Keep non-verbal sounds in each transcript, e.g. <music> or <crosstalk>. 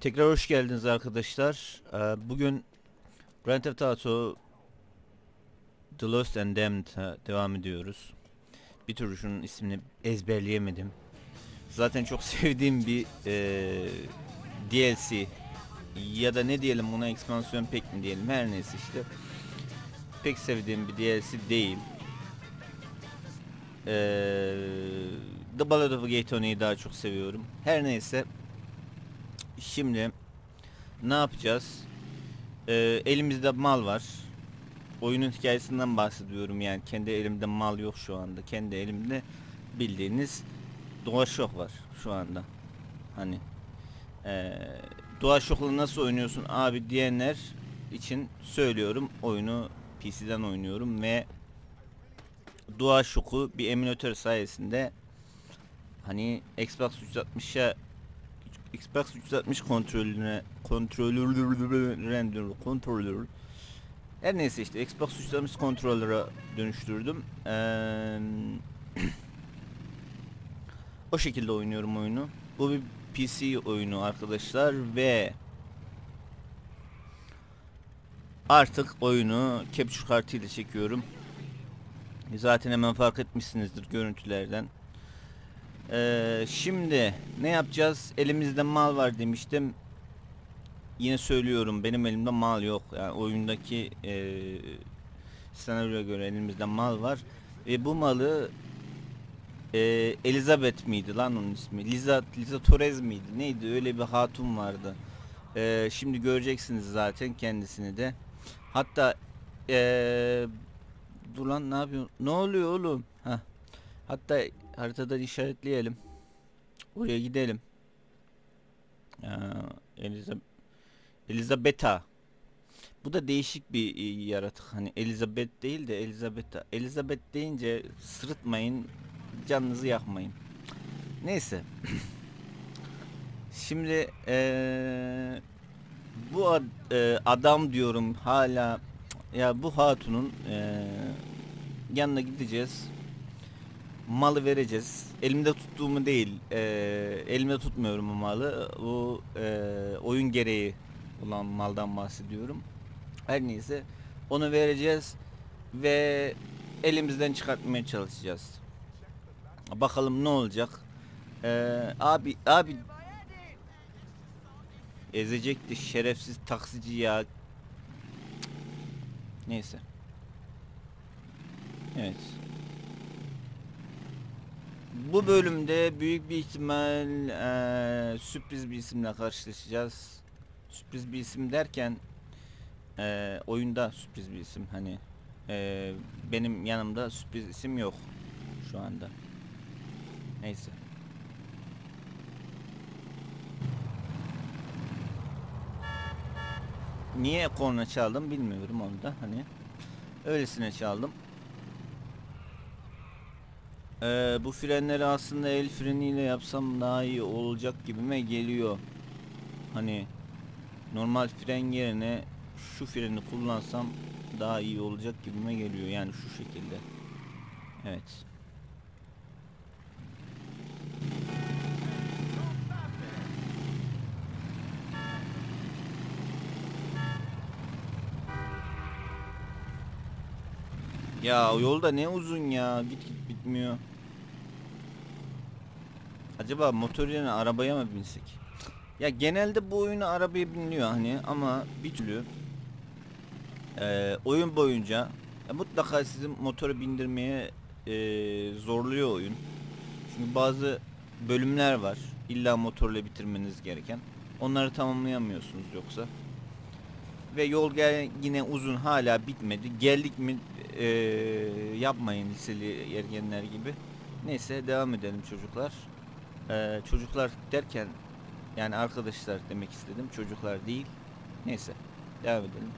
Tekrar hoş geldiniz arkadaşlar. Ee, Bugün Grand Theft Auto The Lost and Damned'a devam ediyoruz. Bir türlü şunun ismini ezberleyemedim. Zaten çok <laughs> sevdiğim bir eee, DLC ya da ne diyelim buna ekspansiyon pek mi diyelim her neyse işte. Pek sevdiğim bir DLC değil. Eee The Ballad of Gay Tony'yi daha çok seviyorum. Her neyse. Şimdi ne yapacağız? Ee, elimizde mal var. Oyunun hikayesinden bahsediyorum yani kendi elimde mal yok şu anda. Kendi elimde bildiğiniz DualShock var şu anda. Hani ee, DualShock'la nasıl oynuyorsun abi diyenler için söylüyorum. Oyunu PC'den oynuyorum ve DualShock'u bir emülatör sayesinde hani Xbox 360'a Xbox 360 kontrolüne kontrolör render kontrolör her neyse işte Xbox 360 kontrolöre dönüştürdüm. Eee, <coughs> o şekilde oynuyorum oyunu. Bu bir PC oyunu arkadaşlar ve artık oyunu capture kartıyla çekiyorum. Zaten hemen fark etmişsinizdir görüntülerden. Ee, şimdi ne yapacağız? Elimizde mal var demiştim. Yine söylüyorum benim elimde mal yok. Yani oyundaki e, senaryoya göre elimizde mal var. Ve bu malı e, Elizabeth miydi lan onun ismi? Liza, Liza Torres miydi? Neydi? Öyle bir hatun vardı. E, şimdi göreceksiniz zaten kendisini de. Hatta e, dur lan ne yapıyorsun? Ne oluyor oğlum? Heh. Hatta haritadan işaretleyelim. Oraya gidelim. Aa, Eliza Elizabeta. Bu da değişik bir e, yaratık. Hani Elizabeth değil de Elizabeta. Elizabeth deyince sırıtmayın. Canınızı yakmayın. Neyse. <clears throat> Şimdi eee, bu ad- eee, adam diyorum hala ya bu hatunun eee, yanına gideceğiz malı vereceğiz. Elimde tuttuğumu değil, e, elimde tutmuyorum o malı. Bu e, oyun gereği olan maldan bahsediyorum. Her neyse onu vereceğiz ve elimizden çıkartmaya çalışacağız. Bakalım ne olacak. E, abi abi ezecekti şerefsiz taksici ya. Neyse. Evet. Bu bölümde büyük bir ihtimal eee, sürpriz bir isimle karşılaşacağız. Sürpriz bir isim derken eee, oyunda sürpriz bir isim hani eee, benim yanımda sürpriz isim yok şu anda. Neyse. Niye korna çaldım bilmiyorum onu da hani öylesine çaldım. Ee, bu frenleri aslında el freniyle yapsam daha iyi olacak gibime geliyor. Hani normal fren yerine şu freni kullansam daha iyi olacak gibime geliyor. Yani şu şekilde. Evet. Ya yolda ne uzun ya. Git git bitmiyor. Acaba motor yerine arabaya mı binsek? Ya genelde bu oyuna arabaya biniliyor hani ama bir türlü eee, oyun boyunca ya mutlaka sizin motoru bindirmeye eee, zorluyor oyun. Çünkü bazı bölümler var illa motorla bitirmeniz gereken. Onları tamamlayamıyorsunuz yoksa. Ve yol gel yine uzun hala bitmedi. Geldik mi eee, yapmayın liseli ergenler gibi. Neyse devam edelim çocuklar. Ee, çocuklar derken yani arkadaşlar demek istedim. Çocuklar değil. Neyse. Devam edelim.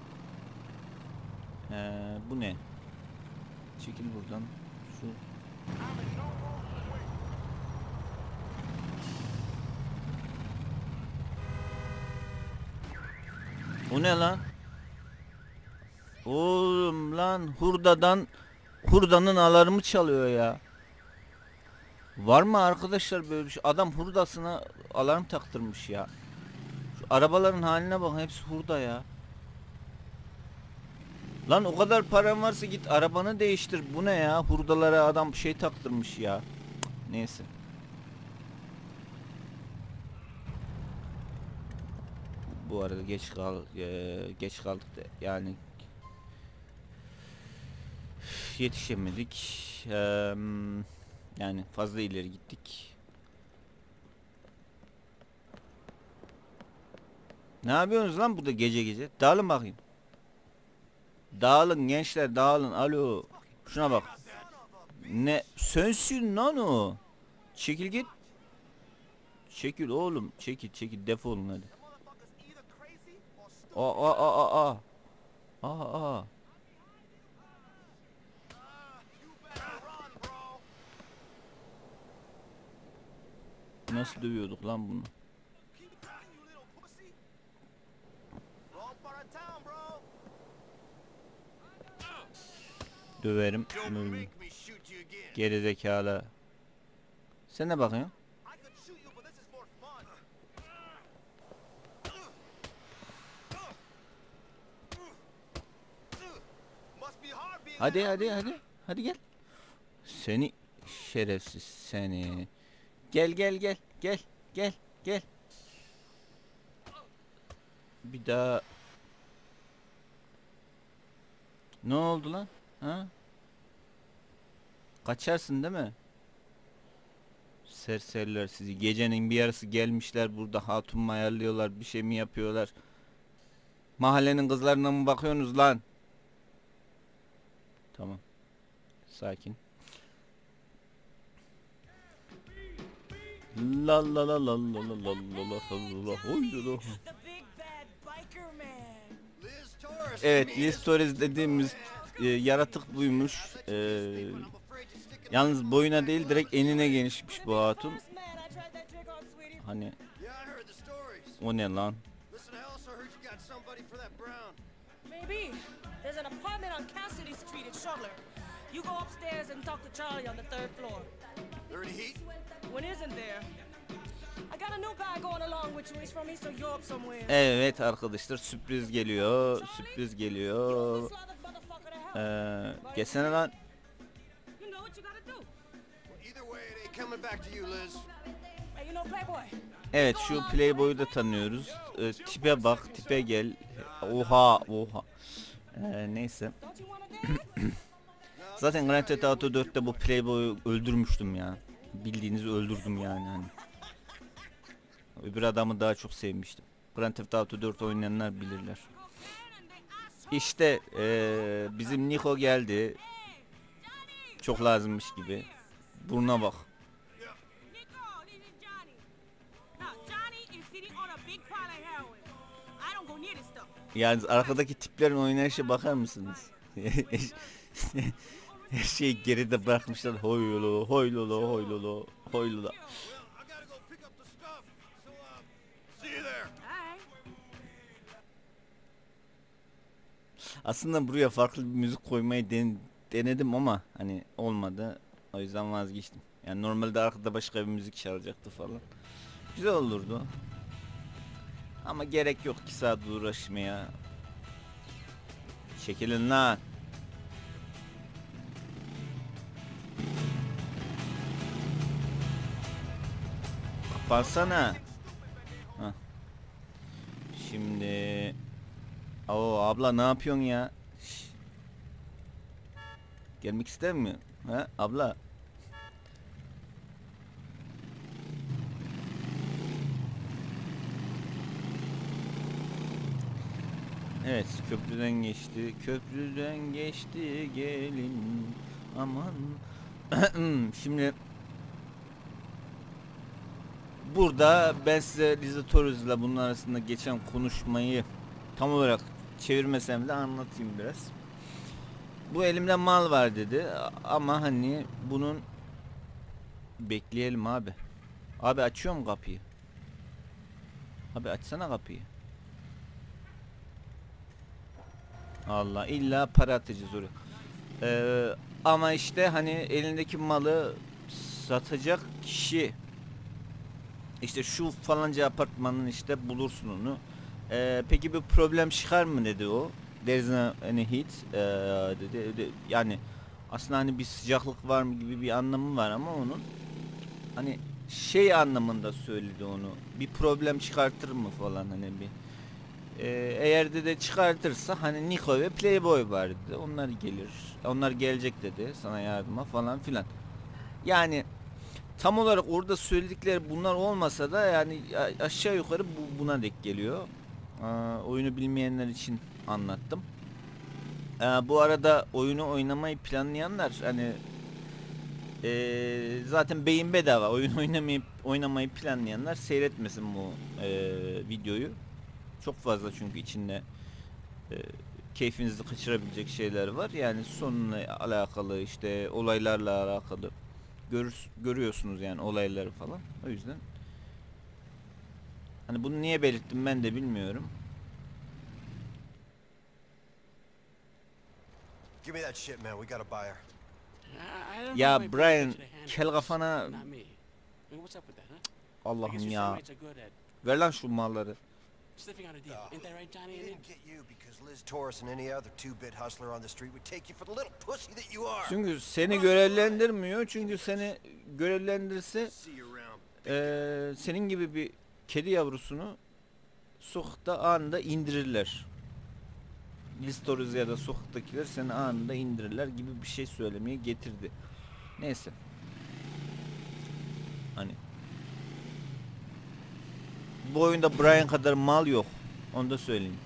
Ee, bu ne? Çekil buradan. Şu O ne lan? Oğlum lan hurdadan hurdanın alarmı çalıyor ya. Var mı arkadaşlar böyle bir şey? Adam hurdasına alarm taktırmış ya. Şu arabaların haline bak hepsi hurda ya. Lan o kadar paran varsa git arabanı değiştir. Bu ne ya? Hurdalara adam şey taktırmış ya. Neyse. Bu arada geç kal eee, geç kaldık da yani yetişemedik. Eee, yani fazla ileri gittik. Ne yapıyorsunuz lan burada gece gece? Dağılın bakayım. Dağılın gençler dağılın. Alo. Şuna bak. Ne? Sensin lan o. Çekil git. Çekil oğlum. Çekil çekil defolun hadi. Aa aa aa aa. Aa aa. Nasıl dövüyorduk lan bunu? Döverim. Gerizekalı. Sen ne bakıyorsun? Hadi hadi hadi. Hadi gel. Seni şerefsiz seni. Gel gel gel gel gel gel. Bir daha. Ne oldu lan? Ha? Kaçarsın değil mi? Serseriler sizi. Gecenin bir yarısı gelmişler burada hatun mu ayarlıyorlar bir şey mi yapıyorlar? Mahallenin kızlarına mı bakıyorsunuz lan? Tamam. Sakin. La la la la la la la la la la la Oy la la. The big bad biker man. Liz Torres. Evet, Liz Torres dediğimiz e, yaratık buymuş. E, yalnız boyuna değil direkt enine genişmiş bu hatun. Hani Yeah, I heard the stories. o ne lan? Maybe. There's an apartment on Cassidy Street in Shuttler. You go upstairs and talk to Charlie on the third floor. There any heat? When isn't there? Evet arkadaşlar sürpriz geliyor. Sürpriz geliyor. Ee, geçsene lan. Evet şu Playboy'u da tanıyoruz. Ee, tipe bak, tipe gel. Oha, oha. Ee, neyse. <clears throat> Zaten Grand Theft Auto 4'te bu Playboy'u öldürmüştüm ya. Bildiğinizi öldürdüm yani hani. Öbür adamı daha çok sevmiştim. Grand Theft Auto 4 oynayanlar bilirler. İşte eee, bizim Niko geldi. Çok lazımmış gibi. Burnuna bak. Yani arkadaki tiplerin oynayışa bakar mısınız? <laughs> Her şeyi geride bırakmışlar. You there. All right. Aslında buraya farklı bir müzik koymayı den- denedim ama hani olmadı. O yüzden vazgeçtim. Yani normalde arkada başka bir müzik çalacaktı falan. Güzel olurdu. Ama gerek yok 2 saat uğraşmaya. Çekilin lan. Kapansana. Hah. Şimdi Oo abla ne yapıyorsun ya? Şş. Gelmek ister mi? Ha abla. Evet köprüden geçti. Köprüden geçti gelin. Aman. <clears throat> Şimdi Burada ben size Liza Torres'la bunun arasında geçen konuşmayı tam olarak çevirmesem de anlatayım biraz. Bu elimde mal var dedi ama hani bunun bekleyelim abi. Abi açıyorum kapıyı. Abi açsana kapıyı. Allah illa para atacağız oraya. Ee, ama işte hani elindeki malı satacak kişi İşte şu falanca apartmanın işte bulursun onu. Ee, peki bir problem çıkar mı dedi o. There's no any heat ee, dedi. dedi. Yani aslında hani bir sıcaklık var mı gibi bir anlamı var ama onun hani şey anlamında söyledi onu. Bir problem çıkartır mı falan hani bir. Ee, eğer de de çıkartırsa hani Nico ve Playboy var dedi. Onlar gelir. Onlar gelecek dedi sana yardıma falan filan. Yani tam olarak orada söyledikleri bunlar olmasa da yani aşağı yukarı bu buna dek geliyor. Aa, oyunu bilmeyenler için anlattım. Ee, bu arada oyunu oynamayı planlayanlar hani ee, zaten beyin bedava oyun <laughs> oynamayı oynamayı planlayanlar seyretmesin bu ee, videoyu. Çok fazla çünkü içinde ee, keyfinizi kaçırabilecek şeyler var. Yani sonuna alakalı işte olaylarla alakalı görür, görüyorsunuz yani olayları falan. O yüzden hani bunu niye belirttim ben de bilmiyorum. Give me that shit, man. We got a buyer. I- I don't Ya Brian, kel kafana Allah'ım ya. Ver lan şu malları. Sniffing out a deal. Oh. Ain't that right, Johnny? He didn't get you because Liz Torres and any other two-bit hustler on the street would take you for the little pussy that you are. Çünkü seni görevlendirmiyor. Çünkü seni görevlendirse eee, senin gibi bir kedi yavrusunu sokakta anında indirirler. Listoriz ya da sokaktakiler seni anında indirirler gibi bir şey söylemeye getirdi. Neyse. Hani bu oyunda Brian kadar mal yok. Onu da söyleyeyim.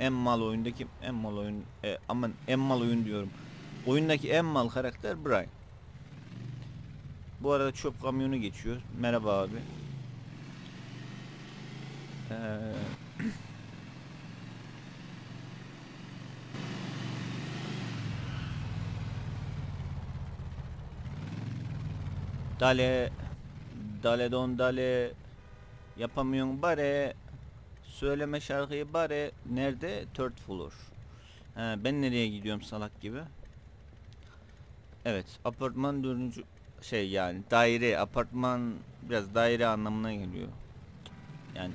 En mal oyundaki en mal oyun e, aman en mal oyun diyorum. Oyundaki en mal karakter Brian. Bu arada çöp kamyonu geçiyor. Merhaba abi. Ee, <clears throat> dale dale don dale yapamıyorsun bare söyleme şarkıyı bare. Nerede? Third floor. He, ben nereye gidiyorum salak gibi? Evet apartman dördüncü şey yani daire apartman biraz daire anlamına geliyor. Yani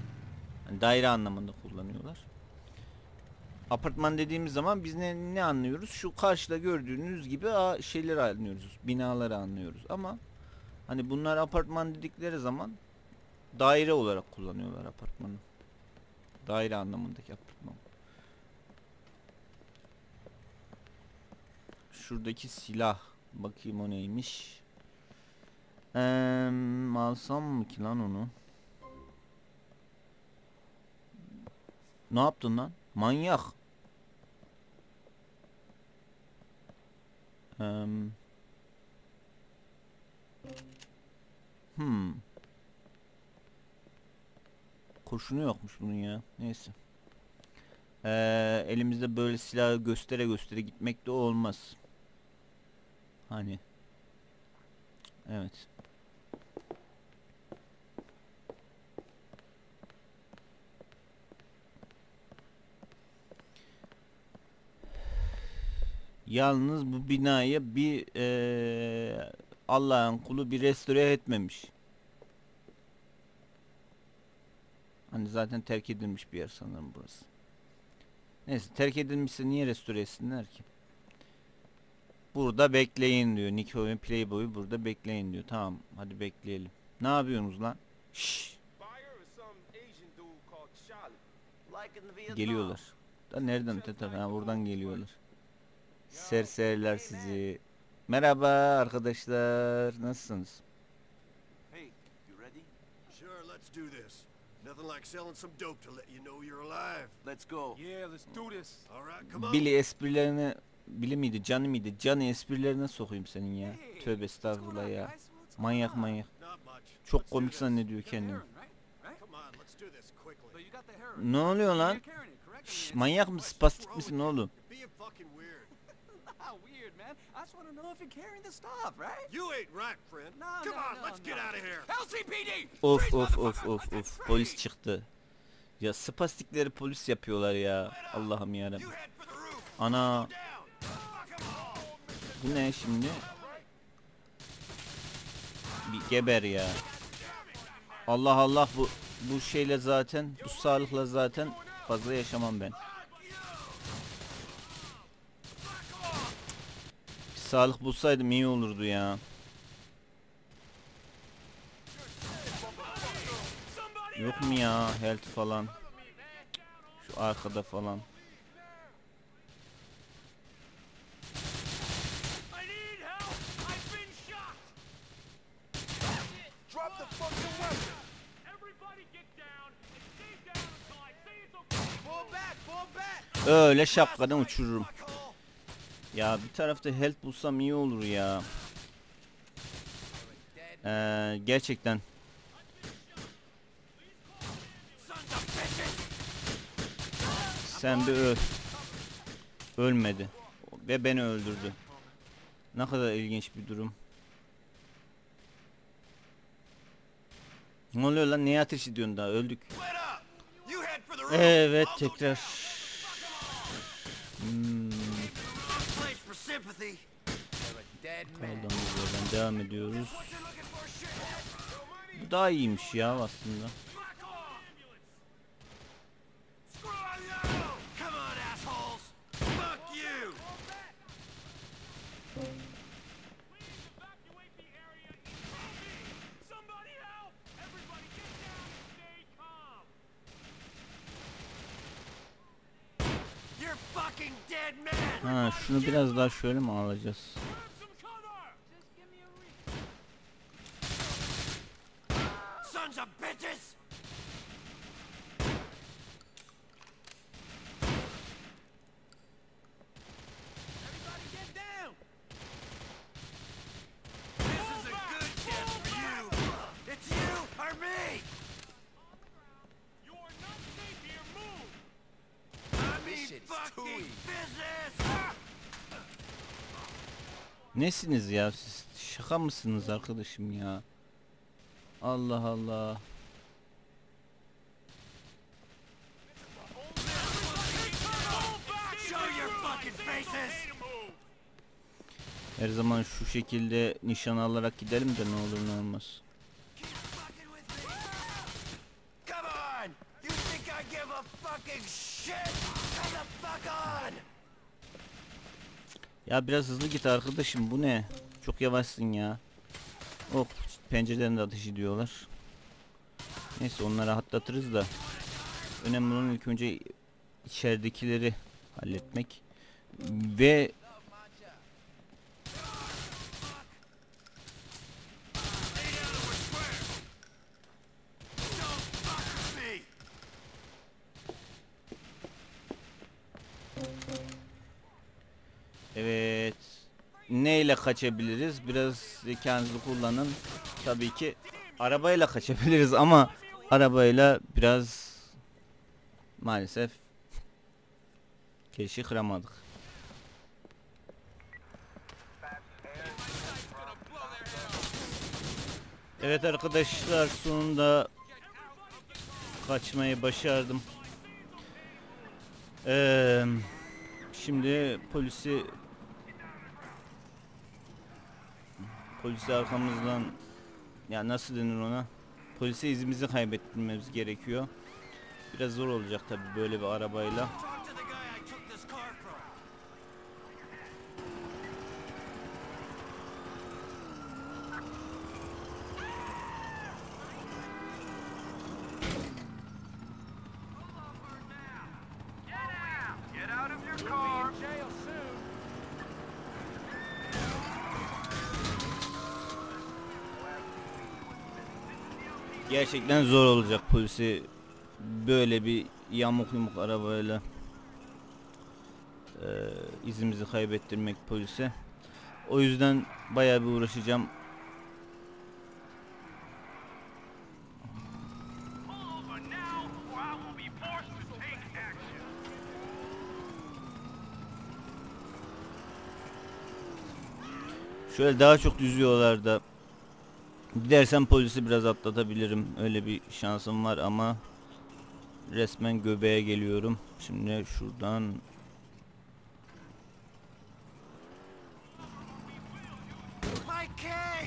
hani daire anlamında kullanıyorlar. Apartman dediğimiz zaman biz ne, ne anlıyoruz? Şu karşıda gördüğünüz gibi a, şeyleri anlıyoruz binaları anlıyoruz. Ama hani bunlar apartman dedikleri zaman daire olarak kullanıyorlar apartmanı daire anlamındaki apartman şuradaki silah bakayım o neymiş Eee alsam mı ki lan onu? Ne yaptın lan? Manyak. Eee Hmm. Kurşunu yokmuş bunun ya. Neyse. Eee elimizde böyle silahı göstere göstere gitmek de olmaz. Hani. Evet. Yalnız bu binayı bir eee, Allah'ın kulu bir restore etmemiş. Hani zaten terk edilmiş bir yer sanırım burası. Neyse terk edilmişse niye restore etsinler ki? Burada bekleyin diyor. Nico ve Playboy burada bekleyin diyor. Tamam hadi bekleyelim. Ne yapıyorsunuz lan? Şşş geliyorlar. Da nereden tetar? Ha buradan geliyorlar. Serseriler sizi. Merhaba arkadaşlar. Nasılsınız? Hey, you ready? Sure, let's do this. Nothing like selling some dope to let you know you're alive. Let's go. Yeah, let's do this. All right, come on. Billy esprilerine Billy miydi? Canı mıydı? Canı esprilerine sokayım senin ya. Tövbe estağfurullah ya. Manyak manyak. Çok komik zannediyor kendini. Ne oluyor lan? Şş, manyak mısın? Spastik misin oğlum? Fucking weird. man. I just want to know if you're carrying the stuff, right? You ain't right, friend. No, Come no, on, no, let's get no. out of here. LCPD! Of of of of of polis çıktı. Ya spastikleri polis yapıyorlar ya. Allah'ım yarabbim. Ana bu ne şimdi? Bir geber ya. Allah Allah bu bu şeyle zaten bu sağlıkla zaten fazla yaşamam ben. Bir sağlık bulsaydım iyi olurdu ya. Yok mu ya health falan? Şu arkada falan. Öyle şapkadan uçururum. Ya bir tarafta health bulsam iyi olur ya. Ee, gerçekten. Sen bir öl. Ölmedi. Ve beni öldürdü. Ne kadar ilginç bir durum. Ne oluyor lan? Niye ateş ediyorsun daha? Öldük. Evet tekrar. Hmm, Kaldığımız yerden devam ediyoruz. Bu daha iyiymiş ya aslında. Ha şunu biraz daha şöyle mi alacağız? Grab some cover! Just give me a reach. Sons of bitches! Everybody get down! This is a good chance for you! It's you or me! You are not safe here. Move! I mean fucking business! Ah! Nesiniz ya siz? Şaka mısınız arkadaşım ya? Allah Allah. Her zaman şu şekilde nişan alarak gidelim de ne olur ne olmaz. Come on! You think I give a fucking shit? Come the fuck on! Ya biraz hızlı git arkadaşım bu ne? Çok yavaşsın ya. Oh pencereden de ateş ediyorlar. Neyse onları atlatırız da. Önemli olan ilk önce içeridekileri halletmek. Ve Neyle kaçabiliriz? Biraz zekanızı kullanın. Tabii ki arabayla kaçabiliriz ama arabayla biraz maalesef girişi kıramadık. Evet arkadaşlar sonunda kaçmayı başardım. Eee Şimdi polisi polisi arkamızdan ya nasıl denir ona? Polise izimizi kaybettirmemiz gerekiyor. Biraz zor olacak tabi böyle bir arabayla. Talk to the guy I took this car from. Get out of your car. Be in jail soon. Gerçekten zor olacak polisi böyle bir yamuk yumuk arabayla eee, izimizi kaybettirmek polise. O yüzden bayağı bir uğraşacağım. Şöyle daha çok düz yollarda Gidersem polisi biraz atlatabilirim. Öyle bir şansım var ama resmen göbeğe geliyorum. Şimdi şuradan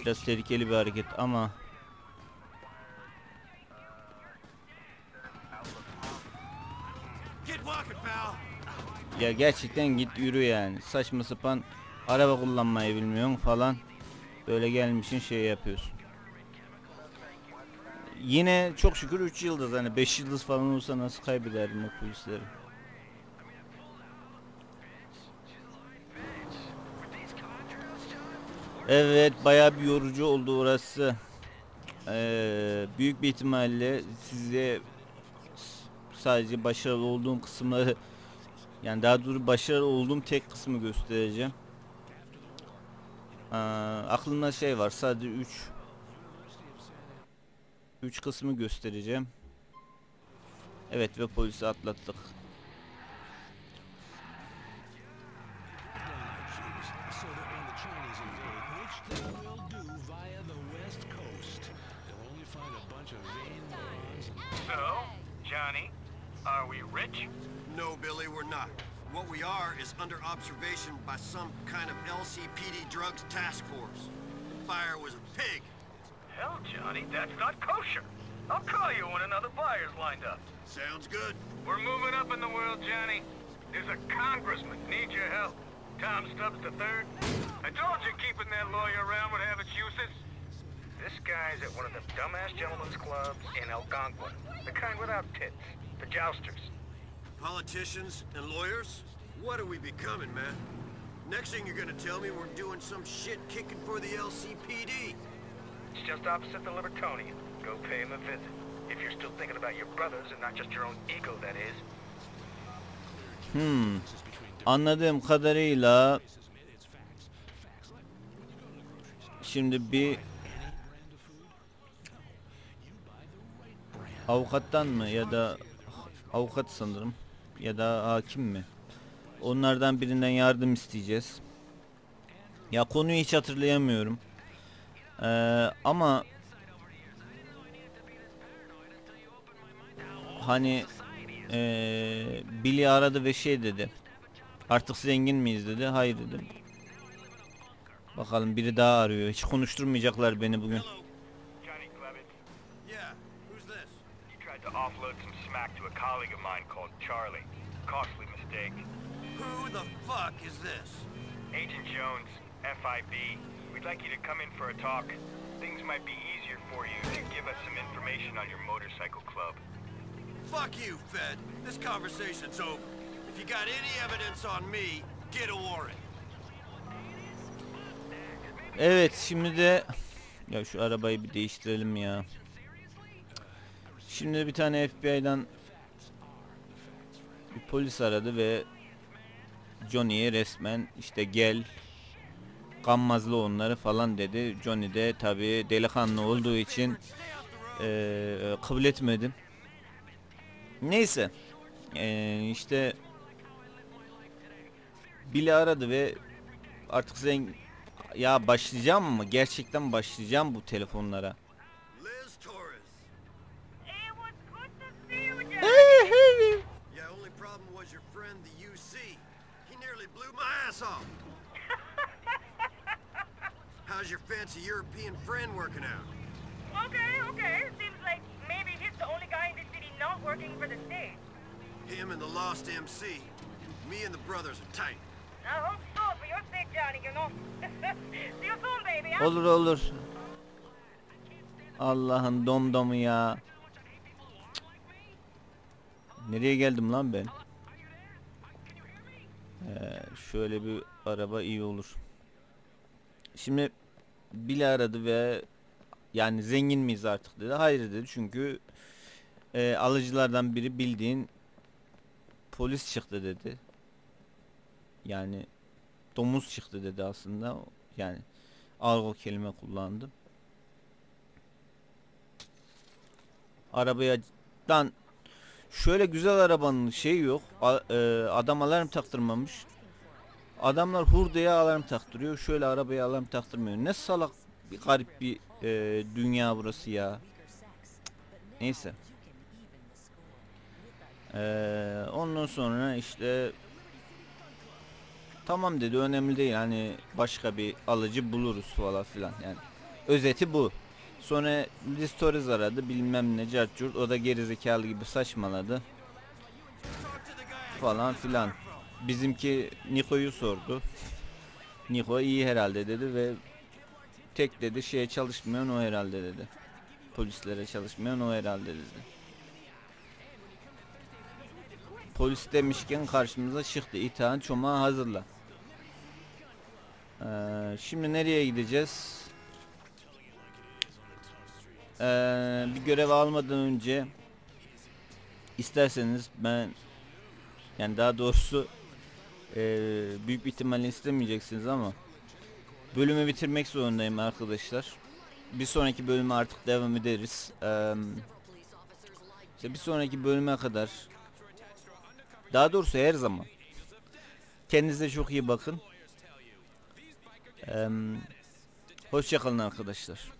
Biraz tehlikeli bir hareket ama Ya gerçekten git yürü yani. Saçma sapan araba kullanmayı bilmiyorsun falan. Böyle gelmişin şey yapıyorsun. Yine çok şükür 3 yıldız hani 5 yıldız falan olsa nasıl kaybederdim o polisleri. Evet bayağı bir yorucu oldu orası. Ee, büyük bir ihtimalle size sadece başarılı olduğum kısımları yani daha doğrusu başarılı olduğum tek kısmı göstereceğim. Aa, aklımda şey var sadece 3 3 kısmı göstereceğim. Evet ve polisi atlattık. so Johnny, are we rich? No, Billy, we're not. What we are is under observation by some kind of LCPD drugs task force. Fire was a pig. Hell, Johnny, that's not kosher. I'll call you when another buyer's lined up. Sounds good. We're moving up in the world, Johnny. There's a congressman needs your help. Tom Stubbs the third. I told you keeping that lawyer around would have its uses. This guy's at one of the dumbass gentlemen's clubs in Algonquin. The kind without tits. The jousters. Politicians and lawyers? What are we becoming, man? Next thing you're gonna tell me we're doing some shit kicking for the LCPD. It's just opposite the Libertonian. Go pay him a visit. If you're still thinking about your brothers and not just your own ego, that is. Hmm. Anladığım kadarıyla şimdi bir avukattan mı ya da avukat sanırım ya da hakim mi? Onlardan birinden yardım isteyeceğiz. Ya konuyu hiç hatırlayamıyorum. Ee, ama hani ee, Billy aradı ve şey dedi. Artık zengin miyiz dedi. Hayır dedim. Bakalım biri daha arıyor. Hiç konuşturmayacaklar beni bugün. Johnny Clevit, Yeah, who's this? you tried to offload some smack to a colleague of mine called Charlie. Costly mistake. Who the fuck is this? Agent Jones, FIB. We'd like you to come in for a talk. Things might be easier for you to give us some information on your motorcycle club. Fuck you, Fed. This conversation's over. If you got any evidence on me, get a warrant. Evet şimdi de ya şu arabayı bir değiştirelim ya. Şimdi bir tane FBI'dan bir polis aradı ve Johnny'ye resmen işte gel gammazlı onları falan dedi. Johnny de tabi delikanlı olduğu için eee kabul etmedim. Neyse eee, işte Billy aradı ve artık zengin ya başlayacağım mı? Gerçekten başlayacağım bu telefonlara. How's your fancy European friend working out? Okay, okay. Seems like maybe he's the only guy in the city not working for the state. Him and the lost MC. Me and the brothers are tight. I hope so for your sake, Johnny, you know. <laughs> see you soon, baby. huh? Olur olur. Allah'ın domdomu ya. Nereye geldim lan ben? Ee, şöyle bir araba iyi olur. Şimdi Billy aradı ve yani zengin miyiz artık dedi. Hayır dedi çünkü e, alıcılardan biri bildiğin polis çıktı dedi. Yani domuz çıktı dedi aslında. Yani argo kelime kullandım. Arabadan şöyle güzel arabanın şeyi yok. A- e, adam alarm taktırmamış. Adamlar hurdaya alarm taktırıyor. Şöyle arabaya alarm taktırmıyor. Ne salak bir garip bir e, dünya burası ya. Neyse. Ee, ondan sonra işte tamam dedi önemli değil hani başka bir alıcı buluruz falan filan yani özeti bu. Sonra Liz Torres aradı bilmem ne cart curt o da gerizekalı gibi saçmaladı. Falan filan. Bizimki Niko'yu sordu. Niko iyi herhalde dedi ve tek dedi şeye çalışmayan o herhalde dedi. Polislere çalışmayan o herhalde dedi. Polis demişken karşımıza çıktı. İtaat çomağı hazırla. Ee, şimdi nereye gideceğiz? Ee, bir görev almadan önce isterseniz ben yani daha doğrusu ee, büyük bir ihtimalle istemeyeceksiniz ama bölümü bitirmek zorundayım arkadaşlar. Bir sonraki bölüme artık devam ederiz. Ee, işte bir sonraki bölüme kadar daha doğrusu her zaman kendinize çok iyi bakın. Ee, hoşçakalın arkadaşlar.